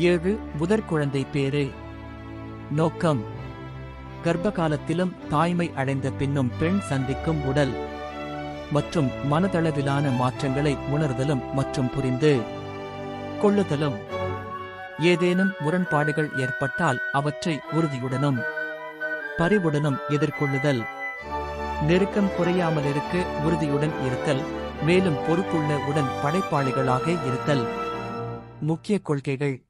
ஏழு முதற்குழந்தை பேறு நோக்கம். கர்ப்ப காலத்திலும் தாய்மை அடைந்த பின்னும் பெண் சந்திக்கும் உடல். மற்றும் மனதளவிலான மாற்றங்களை உணர்தலும் மற்றும் புரிந்து. கொள்ளுதலும். ஏதேனும் முரண்பாடுகள் ஏற்பட்டால் அவற்றை உறுதியுடனும். பரிவுடனும் எதிர்கொள்ளுதல். நெருக்கம் குறையாமல் இருக்க உறுதியுடன் இருத்தல். மேலும் பொறுப்புள்ள உடன் படைப்பாளிகளாக இருத்தல். முக்கிய கொள்கைகள்.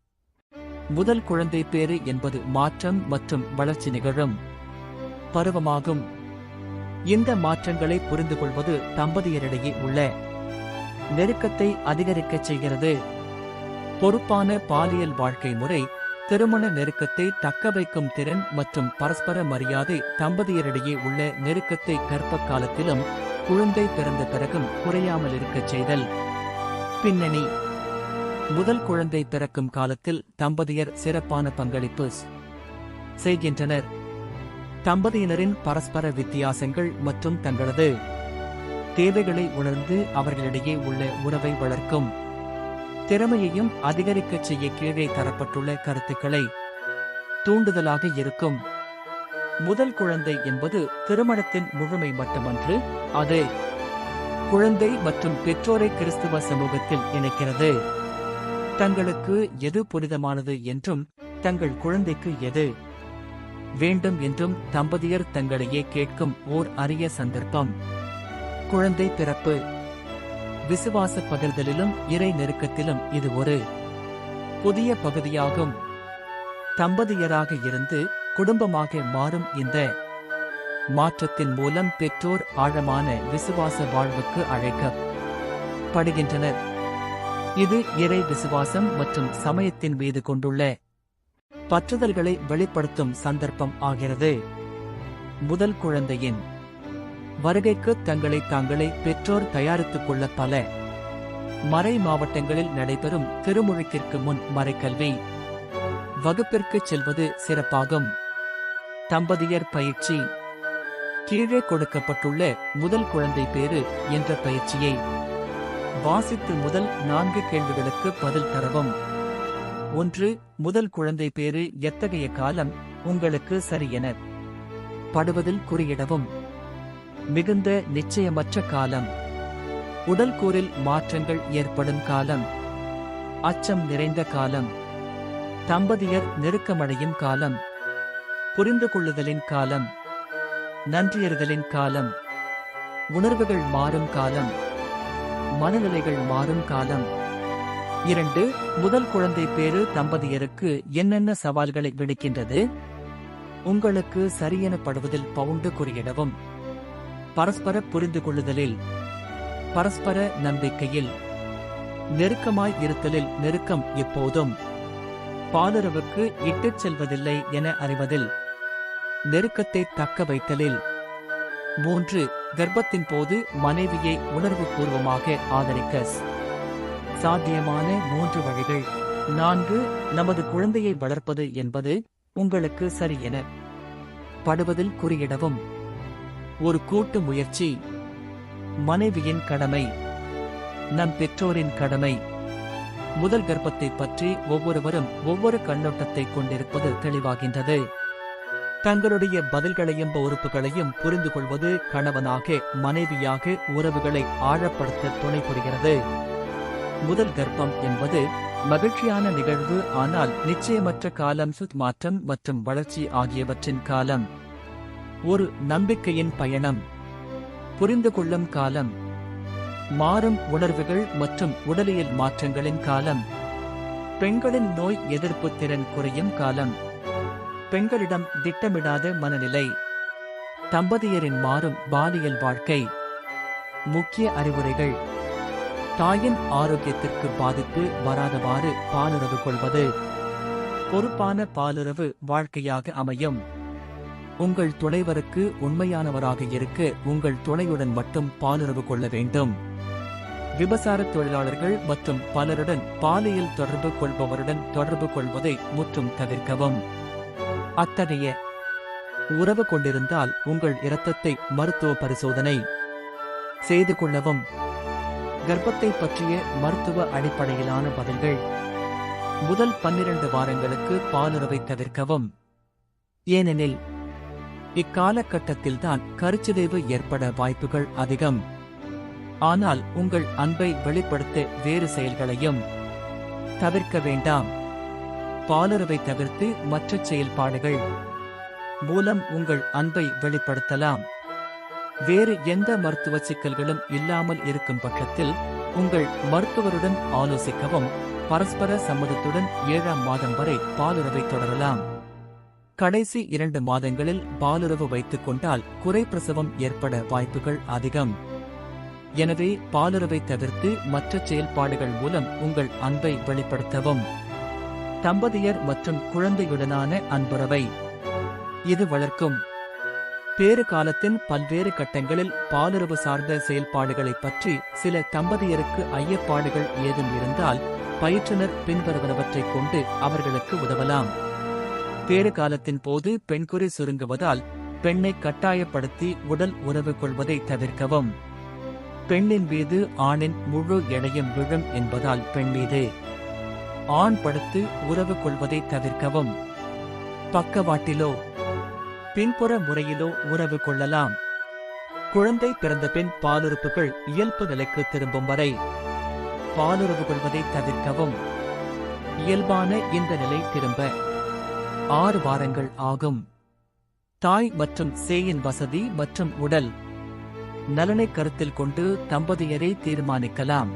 முதல் குழந்தை பேறு என்பது மாற்றம் மற்றும் வளர்ச்சி நிகழும். பருவமாகும். இந்த மாற்றங்களை புரிந்து கொள்வது தம்பதியரிடையே உள்ள நெருக்கத்தை அதிகரிக்கச் செய்கிறது. பொறுப்பான பாலியல் வாழ்க்கை முறை திருமண நெருக்கத்தை தக்க வைக்கும் திறன் மற்றும் பரஸ்பர மரியாதை தம்பதியரிடையே உள்ள நெருக்கத்தை கற்ப காலத்திலும் குழந்தை பிறந்த பிறகும் குறையாமல் இருக்கச் செய்தல். பின்னணி முதல் குழந்தை பிறக்கும் காலத்தில் தம்பதியர் சிறப்பான பங்களிப்பு செய்கின்றனர். தம்பதியினரின் பரஸ்பர வித்தியாசங்கள் மற்றும் தங்களது தேவைகளை உணர்ந்து அவர்களிடையே உள்ள உறவை வளர்க்கும் திறமையையும் அதிகரிக்கச் செய்ய கீழே தரப்பட்டுள்ள கருத்துக்களை தூண்டுதலாக இருக்கும். முதல் குழந்தை என்பது திருமணத்தின் முழுமை மட்டுமன்று அது குழந்தை மற்றும் பெற்றோரை கிறிஸ்துவ சமூகத்தில் இணைக்கிறது. தங்களுக்கு எது புனிதமானது என்றும் தங்கள் குழந்தைக்கு எது வேண்டும் என்றும் தம்பதியர் தங்களையே கேட்கும் ஓர் அரிய சந்தர்ப்பம். குழந்தை பிறப்பு. விசுவாச பகிர்தலிலும் இறை நெருக்கத்திலும் இது ஒரு புதிய பகுதியாகும். தம்பதியராக இருந்து குடும்பமாக மாறும் இந்த மாற்றத்தின் மூலம் பெற்றோர் ஆழமான விசுவாச வாழ்வுக்கு அழைக்கப்படுகின்றனர். இது இறை விசுவாசம் மற்றும் சமயத்தின் மீது கொண்டுள்ள பற்றுதல்களை வெளிப்படுத்தும் சந்தர்ப்பம் ஆகிறது. முதல் குழந்தையின் வருகைக்கு தங்களை தாங்களே பெற்றோர் தயாரித்துக் கொள்ள பல மறை மாவட்டங்களில் நடைபெறும் திருமுழுக்கிற்கு முன் மறைக்கல்வி. வகுப்பிற்கு செல்வது சிறப்பாகும். தம்பதியர் பயிற்சி. கீழே கொடுக்கப்பட்டுள்ள முதல் குழந்தை பேரு என்ற பயிற்சியை வாசித்து முதல் நான்கு கேள்விகளுக்கு பதில் தரவும். ஒன்று முதல் குழந்தை பேரு எத்தகைய காலம் உங்களுக்கு சரியென படுவதில் குறியிடவும். மிகுந்த நிச்சயமற்ற காலம். உடல் கூறில் மாற்றங்கள் ஏற்படும் காலம். அச்சம் நிறைந்த காலம். தம்பதியர் நெருக்கமடையும் காலம். புரிந்து கொள்ளுதலின் காலம். நன்றியறிதலின் காலம். உணர்வுகள் மாறும் காலம். மனநிலைகள் மாறும் காலம். இரண்டு முதல் குழந்தை பேரு தம்பதியருக்கு என்னென்ன சவால்களை விடுக்கின்றது? உங்களுக்கு சரியெனப்படுவதில் பவுண்டு குறியிடவும். பரஸ்பர புரிந்து கொள்ளுதலில் பரஸ்பர நம்பிக்கையில் நெருக்கமாய் இருத்தலில் நெருக்கம் எப்போதும். பாலுறவுக்கு இட்டுச் செல்வதில்லை என அறிவதில் நெருக்கத்தை தக்க வைத்தலில் மூன்று கர்ப்பத்தின் போது மனைவியை உணர்வு பூர்வமாக ஆதரிக்க சாத்தியமான மூன்று வழிகள் நான்கு நமது குழந்தையை வளர்ப்பது என்பது உங்களுக்கு சரி என படுவதில் குறியிடவும். ஒரு கூட்டு முயற்சி. மனைவியின் கடமை. நம் பெற்றோரின் கடமை. முதல் கர்ப்பத்தை பற்றி ஒவ்வொருவரும் ஒவ்வொரு கண்ணோட்டத்தை கொண்டிருப்பது தெளிவாகின்றது. தங்களுடைய பதில்களையும் பொறுப்புகளையும் புரிந்து கொள்வது கணவனாக மனைவியாக உறவுகளை ஆழப்படுத்த துணை புரிகிறது முதல் கர்ப்பம் என்பது மகிழ்ச்சியான நிகழ்வு ஆனால் நிச்சயமற்ற காலம் சுத் மாற்றம் மற்றும் வளர்ச்சி ஆகியவற்றின் காலம். ஒரு நம்பிக்கையின் பயணம். புரிந்து கொள்ளும் காலம். மாறும் உணர்வுகள் மற்றும் உடலியல் மாற்றங்களின் காலம். பெண்களின் நோய் எதிர்ப்பு திறன் குறையும் காலம். பெண்களிடம் திட்டமிடாத மனநிலை. தம்பதியரின் மாறும் பாலியல் வாழ்க்கை. முக்கிய அறிவுரைகள். தாயின் ஆரோக்கியத்திற்கு பாதிப்பு வராதவாறு பாலுறவு கொள்வது. பொறுப்பான பாலுறவு வாழ்க்கையாக அமையும். உங்கள் துணைவருக்கு உண்மையானவராக இருக்க உங்கள் துணையுடன் மட்டும் பாலுறவு கொள்ள வேண்டும். விபசார தொழிலாளர்கள் மற்றும் பலருடன் பாலியல் தொடர்பு கொள்பவருடன் தொடர்பு கொள்வதை முற்றும் தவிர்க்கவும். அத்தகைய உறவு கொண்டிருந்தால் உங்கள் இரத்தத்தை மருத்துவ பரிசோதனை செய்து கொள்ளவும். கர்ப்பத்தை பற்றிய மருத்துவ அடிப்படையிலான பதில்கள் முதல் பன்னிரண்டு வாரங்களுக்கு பாலுறவை தவிர்க்கவும். ஏனெனில் இக்காலகட்டத்தில்தான் கருச்சிதைவு ஏற்பட வாய்ப்புகள் அதிகம். ஆனால் உங்கள் அன்பை வெளிப்படுத்த வேறு செயல்களையும் தவிர்க்க வேண்டாம். பாலுறவை தவிர்த்து மற்ற செயல்பாடுகள் மூலம் உங்கள் அன்பை வெளிப்படுத்தலாம். வேறு எந்த மருத்துவ சிக்கல்களும் இல்லாமல் இருக்கும் பட்சத்தில் உங்கள் மருத்துவருடன் ஆலோசிக்கவும் பரஸ்பர சம்மதத்துடன் ஏழாம் மாதம் வரை பாலுறவை தொடரலாம். கடைசி இரண்டு மாதங்களில் பாலுறவு வைத்துக் கொண்டால் குறைப்பிரசவம் ஏற்பட வாய்ப்புகள் அதிகம். எனவே பாலுறவை தவிர்த்து மற்ற செயல்பாடுகள் மூலம் உங்கள் அன்பை வெளிப்படுத்தவும். தம்பதியர் மற்றும் குழந்தையுடனான அன்புறவை. இது வளர்க்கும். பேறு காலத்தின் பல்வேறு கட்டங்களில் பாலுறவு சார்ந்த செயல்பாடுகளைப் பற்றி சில தம்பதியருக்கு ஐயப்பாடுகள் ஏதும் இருந்தால் பயிற்றுனர் பின்வருவனவற்றைக் கொண்டு அவர்களுக்கு உதவலாம். பேறு காலத்தின் போது பெண்குறி சுருங்குவதால் பெண்ணை கட்டாயப்படுத்தி உடல் உறவு கொள்வதை தவிர்க்கவும். பெண்ணின் மீது ஆணின் முழு எடையும் விழும் என்பதால் பெண் மீது. ஆண் படுத்து உறவு கொள்வதை தவிர்க்கவும். பக்கவாட்டிலோ பின்புற முறையிலோ உறவு கொள்ளலாம். குழந்தை பிறந்த பின் பாலுறுப்புகள் இயல்பு நிலைக்கு திரும்பும் வரை பாலுறவு கொள்வதை தவிர்க்கவும். இயல்பான இந்த நிலை திரும்ப ஆறு வாரங்கள் ஆகும். தாய் மற்றும் சேயின் வசதி மற்றும் உடல் நலனை கருத்தில் கொண்டு தம்பதியரை தீர்மானிக்கலாம்.